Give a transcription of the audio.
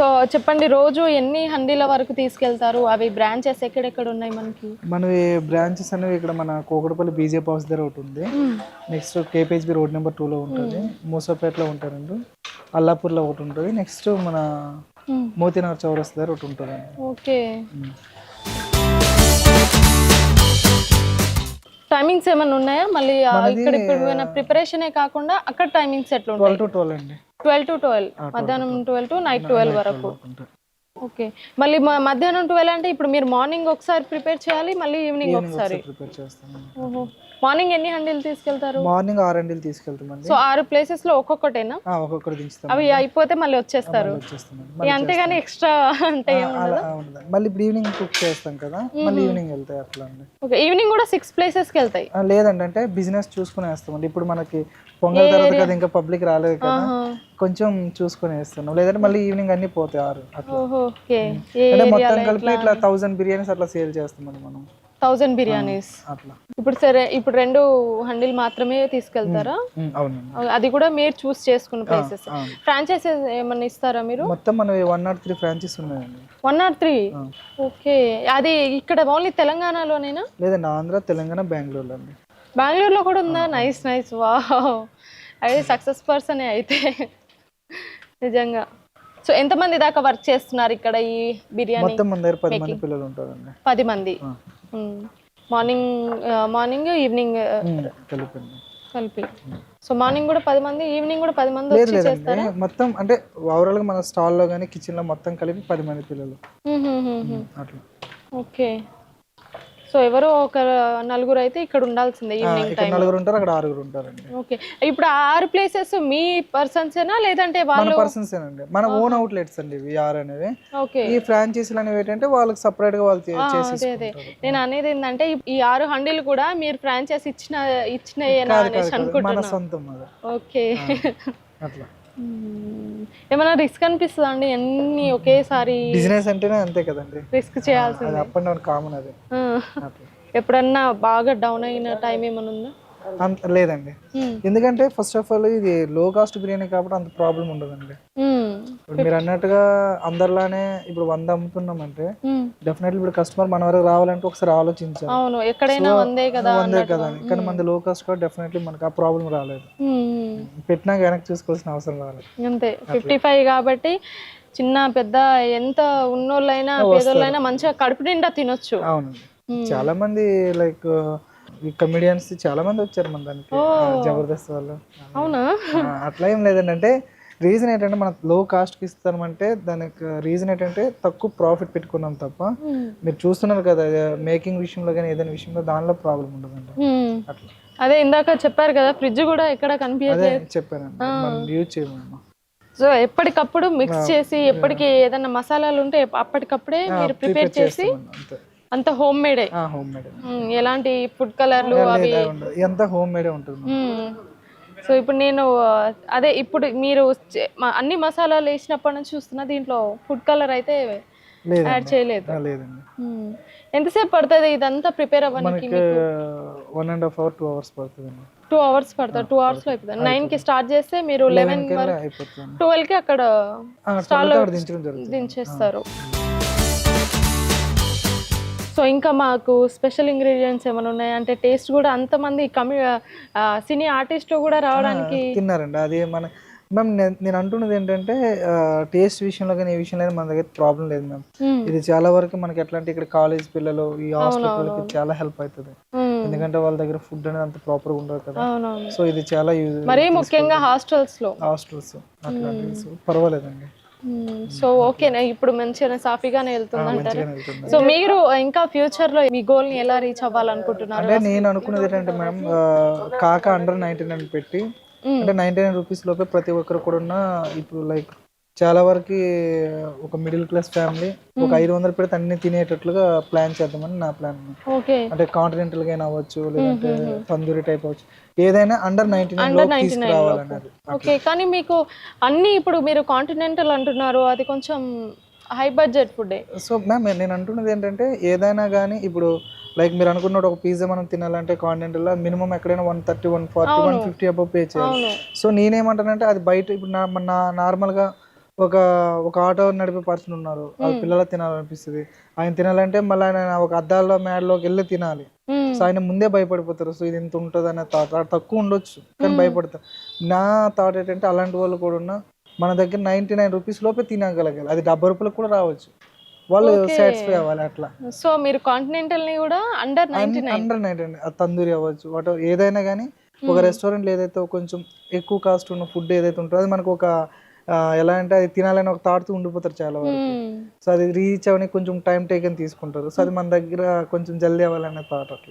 So చెప్పండి రోజు ఎన్ని హండీల వరకు తీసుకెళ్తారు? అవి బ్రాంచెస్ ఎక్కడెక్కడ ఉన్నాయి మనకి? మనవి బ్రాంచెస్ అనేవి ఇక్కడ మన కోకడపల్లి బీజేపీ హౌస్ దగ్గర ఒకటి ఉంది. నెక్స్ట్ కేపీహెచ్బి రోడ్ నెంబర్ టూలో ఉంటుంది. మూసాపేటలో ఉంటారండి అల్లాపూర్లో ఒకటి ఉంటుంది. నెక్స్ట్ మన. మోతీనగర్ చౌరస్ దగ్గర ఒకటి ఉంటుంది. ఓకే. టైమింగ్స్ ఏమైనా ఉన్నాయా? మళ్ళీ ఇక్కడ ప్రిపరేషనే కాకుండా అక్కడ టైమింగ్స్ ఎట్లా ఉంటాయి ట్వెల్వ్ టు ట్వెల్వ్ అండి. Twelve to twelve. మధ్యాహ్నం ట్వెల్వ్. టు నైట్ ట్వెల్వ్ వరకు. ఓకే. మళ్ళీ మధ్యాహ్నం ట్వెల్వ్ అంటే ఇప్పుడు మీరు మార్నింగ్ ఒకసారి ప్రిపేర్ చేయాలి మళ్ళీ ఈవినింగ్ ఒకసారి. ప్రిపేర్ మార్నింగ్ ఎన్ని హండీలు తీసుకెళ్తారు? మార్నింగ్ ఆరు అండిలు తీసుకెళ్తామండి. సో ఆరు ప్లేసెస్లో ఒక్కొక్కటేనా? ఆ, ఒక్కొక్కరు దించుతాం అవి అయిపోతే మళ్ళీ వచ్చేస్తారు. ఇక అంతేగాని ఎక్స్ట్రా అంటే మళ్ళీ ఇప్పుడు ఈవినింగ్ కుక్ చేస్తాం కదా మళ్ళీ ఈవినింగ్ వెళ్తాయి అట్లా అండి. ఓకే ఈవినింగ్ కూడా సిక్స్ ప్లేసెస్కి వెళ్తాయి. లేదండి అంటే బిజినెస్ చూసుకుని వేస్తామండి. ఇప్పుడు మనకి పొంగల్ తర్వాత కదా ఇంకా పబ్లిక్ రాలేదు కదా. కొంచెం చూసుకుని వేస్తున్నాం. లేదంటే మళ్ళీ ఈవినింగ్ అన్ని పోతాయి ఆరు అట్లా. ఓహో ఓకే. ఏ అంటే మొత్తం కలిపి ఇట్లా థౌసండ్ బిర్యానీస్ అట్లా సేల్ చేస్తామండి మనం. థౌజండ్ బిర్యానీస్. అట్లా. ఇప్పుడు సరే ఇప్పుడు రెండు హండీలు మాత్రమే తీసుకెళ్తారా? అది కూడా మీరు చూస్ చేసుకున్న ప్లేసెస్. ఫ్రాంచైజెస్ ఏమన్నా ఇస్తారా మీరు? మొత్తం మనవి వన్ నాట్ త్రీ ఫ్రాంచైస్ ఉన్నాయండి. One not three okay. అది ఇక్కడ ఓన్లీ తెలంగాణలోనేనా? లేదండి ఆంధ్ర తెలంగాణ బెంగళూరులో అండి. బెంగళూరులో కూడా ఉందా? Nice nice. వా అయితే సక్సెస్ పర్సనే అయితే. నిజంగా. సో ఎంతమంది దాకా వర్క్ చేస్తున్నారు ఇక్కడ ఈ బిర్యానీ మొత్తం మన దగ్గర పది మంది పిల్లలు ఉంటారండి. పది మంది. మార్నింగ్ మార్నింగ్ ఈవినింగ్ కలిపండి కలిపి. సో మార్నింగ్ కూడా పది మంది ఈవినింగ్ కూడా పది మంది వచ్చి చేస్తారా? మొత్తం అంటే ఓవరాల్గా మన స్టాల్లో కానీ కిచెన్లో మొత్తం కలిపి పది మంది పిల్లలు. అట్లా. ఓకే. సో ఎవరో ఒక నలుగురు అయితే ఇక్కడ ఉండాల్సిందే ఈవినింగ్ ఇక్కడ నలుగురు ఉంటారు అక్కడ ఆరుగురు ఉంటారండి. ఓకే. ఇప్పుడు ఆ ఆరు ప్లేసెస్ మీ పర్సన్సేనా లేదంటే మన వాళ్ళు పర్సన్స్ ఏనండి. మన ఓన్ అవుట్లెట్స్ అండి ఇవి ఆర్ అనేవి. ఓకే. ఈ ఫ్రాంచైజీలు అనేవి ఏంటంటే వాళ్ళకి సపరేట్గా వాళ్ళు అదే అదే. నేను అనేది ఏంటంటే ఈ- ఆరు హండీలు కూడా మీరు ఫ్రాంచైజ్ ఇచ్చిన ఇచ్చినయేనా అనేసి కాదు, కాదు. మన అనుకుంటున్నా. సొంతం అది. ఓకే. అట్లా. ఏమైనా రిస్క్ అనిపిస్తుందా అండి అన్ని ఒకేసారి బిజినెస్ అంటేనే అంతే కదండి. రిస్క్ చేయాల్సింది. అప్ అండ్ డౌన్ కామన్ అది. ఎప్పుడన్నా బాగా డౌన్ అయిన టైం ఏమైనా ఉందా? లేదండి. ఎందుకంటే ఫస్ట్ ఆఫ్ ఆల్ ఇది లో కాస్ట్ బిర్యానీ కాబట్టి అంత ప్రాబ్లం ఉండదండి. ఇప్పుడు మీరు అన్నట్టుగా అందరిలానే ఇప్పుడు వంద అమ్ముతున్నామంటే మ్మ్. డెఫినెట్లీ ఇప్పుడు కస్టమర్ మన వరకు రావాలంటే ఒకసారి ఆలోచించాలి. అవును ఎక్కడైనా వందే కదా వందే కదా కానీ మనది లో కాస్ట్ కూడా డెఫినెట్లీ మనకు ఆ ప్రాబ్లం రాలేదు. మ్మ్. పెట్టినాక వెనక్కి చూసుకోవాల్సిన అవసరం రాలేదు. అంతే. ఫిఫ్టీ ఫైవ్ కాబట్టి చిన్న పెద్ద ఎంత ఉన్నోళ్ళైనా పేదోళ్ళైనా మంచిగా కడుపు నిండా తినొచ్చు. అవునండి. చాలా మంది లైక్ కమిడియన్స్ చాలా మంది వచ్చారు మన దానికి. జబర్దస్త్ వాళ్ళు. అవునా? అట్లా ఏం లేదండి. అంటే రీజన్ ఏంటంటే మనం లో కాస్ట్కి ఇస్తామంటే దానికి రీజన్ ఏంటంటే తక్కువ ప్రాఫిట్ పెట్టుకున్నాం తప్ప. మీరు చూస్తున్నారు కదా మేకింగ్ విషయంలో కానీ ఏదైనా విషయంలో దానిలో ప్రాబ్లం ఉండదండి. మ్మ్. అట్లా. అదే ఇందాక చెప్పారు కదా ఫ్రిడ్జ్ కూడా ఎక్కడ అదే కనిపించట్లేదు చెప్పానండి యూజ్ చేయమమ్మా. సో ఎప్పటికప్పుడు మిక్స్ చేసి ఎప్పటికి ఏదైనా మసాలాలు ఉంటే అప్పటికప్పుడే మీరు ప్రిపేర్ చేసి అంతే హోమ్ మేడే హోమ్ మేడ్ ఎలాంటి ఫుడ్ కలర్లు అవి? ఎంత హోమ్ మేడే ఉంటుంది. సో ఇప్పుడు నేను అదే ఇప్పుడు మీరు అన్ని మసాలాలు వేసినప్పటి నుంచి చూస్తున్నా దీంట్లో ఫుడ్ కలర్ అయితే యాడ్ చేయలేదు. లేదండి. ఎంతసేపు పడుతుంది ఇదంతా ప్రిపేర్ అవ్వడానికి one and half hour two hours పడుతుందండి. టూ అవర్స్ పడుతుంది టూ అవర్స్లో అయిపోతుంది. నైన్కి స్టార్ట్ చేస్తే మీరు లెవెన్ ట్వెల్వ్కి అక్కడ స్టాల్ దించేస్తారు. సో ఇంకా మాకు స్పెషల్ ఇంగ్రీడియంట్స్ ఏమైనా ఉన్నాయి? అంటే టేస్ట్ కూడా అంతమంది కమి ఆ, సినీ ఆర్టిస్ట్ కూడా రావడానికి తిన్నారండి. అది మన మ్యామ్ నేను నేను అంటున్నది ఏంటంటే టేస్ట్ విషయంలో కానీ ఏ విషయంలో మన దగ్గర ప్రాబ్లం లేదు మ్యామ్. ఇది చాలా వరకు మనకి ఎట్లా అంటే ఇక్కడ కాలేజ్ పిల్లలు ఈ హాస్టల్ పిల్లలకి చాలా హెల్ప్ అవుతుంది. ఎందుకంటే వాళ్ళ దగ్గర ఫుడ్ అనేది అంత ప్రాపర్గా ఉండదు కదా. సో ఇది చాలా యూజ్ మరీ ముఖ్యంగా హాస్టల్స్లో హాస్టల్స్ అట్లాంటివి. సో పర్వాలేదండి. సో ఓకేనా ఇప్పుడు మంచిగా సాఫీగానే వెళ్తుంది అంటారు? మంచిగానే సో మీరు ఇంకా ఫ్యూచర్లో మీ గోల్ని ఎలా రీచ్ అవ్వాలనుకుంటున్నారు? అంటే నేను అనుకున్నది ఏంటంటే మ్యామ్ కాక అండర్ నైన్టీ నైన్ పెట్టి అంటే నైన్టీ నైన్ రూపీస్ లోపే ప్రతి ఒక్కరు కూడా ఉన్న ఇప్పుడు లైక్ చాలా వరకు ఒక మిడిల్ క్లాస్ ఫ్యామిలీ ఒక ఐదు వందలు పెడితే అన్ని తినేటట్లుగా ప్లాన్ చేద్దామని నా ప్లాన్ ఓకే. అంటే కాంటినెంటల్గా అవ్వచ్చు లేదంటే తందూరి టైప్ అవ్వచ్చు. ఏదైనా అండర్ నైన్టీ నైన్లో తీసుకురావాలన్నది. ఓకే కానీ మీకు అన్ని ఇప్పుడు మీరు కాంటినెంటల్ అంటున్నారు అది కొంచెం high budget food so ma'am నేను అంటున్నది ఏంటంటే ఏదైనా కానీ ఇప్పుడు లైక్ మీరు అనుకున్నట్టు ఒక పిజ్జా మనం తినాలంటే కాంటినెంటల్లో మినిమం ఎక్కడైనా one thirty one forty one fifty above pay చేయాలి. సో నేనేమంటానంటే అది బయట ఇప్పుడు నా నా నార్మల్గా ఒక ఒక ఆటో నడిపే పర్సన్ ఉన్నారు. పిల్లలు తినాలనిపిస్తుంది. ఆయన తినాలంటే మళ్ళీ ఆయన ఒక అద్దాల మేడలోకి వెళ్ళి తినాలి. సో ఆయన ముందే భయపడిపోతారు. సో ఇది ఇంత ఉంటుంది అనే థాట్ తక్కువ ఉండొచ్చు కానీ భయపడతారు. నా థాట్ ఏంటంటే అలాంటి వాళ్ళు కూడా ఉన్న మన దగ్గర నైంటీ నైన్ రూపీస్ లోపే తినగలగాలి అది డెబ్బై రూపాయలకు కూడా రావచ్చు. వాళ్ళు సాటిస్ఫై అవ్వాలి అట్లా. సో మీరు కాంటినెంటల్ని కూడా అండర్ నైన్టీ అండర్ నైట్ అండి అది తందూరి అవ్వచ్చు. వాట్ ఏదైనా కానీ ఒక రెస్టారెంట్ ఏదైతే కొంచెం ఎక్కువ కాస్ట్ ఉన్న ఫుడ్ ఏదైతే ఉంటుందో అది మనకు ఒక ఆ, ఎలా అంటే అది తినాలని ఒక థాట్తో ఉండిపోతారు చాలా వరకు. సో అది రీచ్ అవని కొంచెం టైం టేకన్ తీసుకుంటారు. సో అది మన దగ్గర కొంచెం జల్దీ అవ్వాలనే థాట్ అట్లా.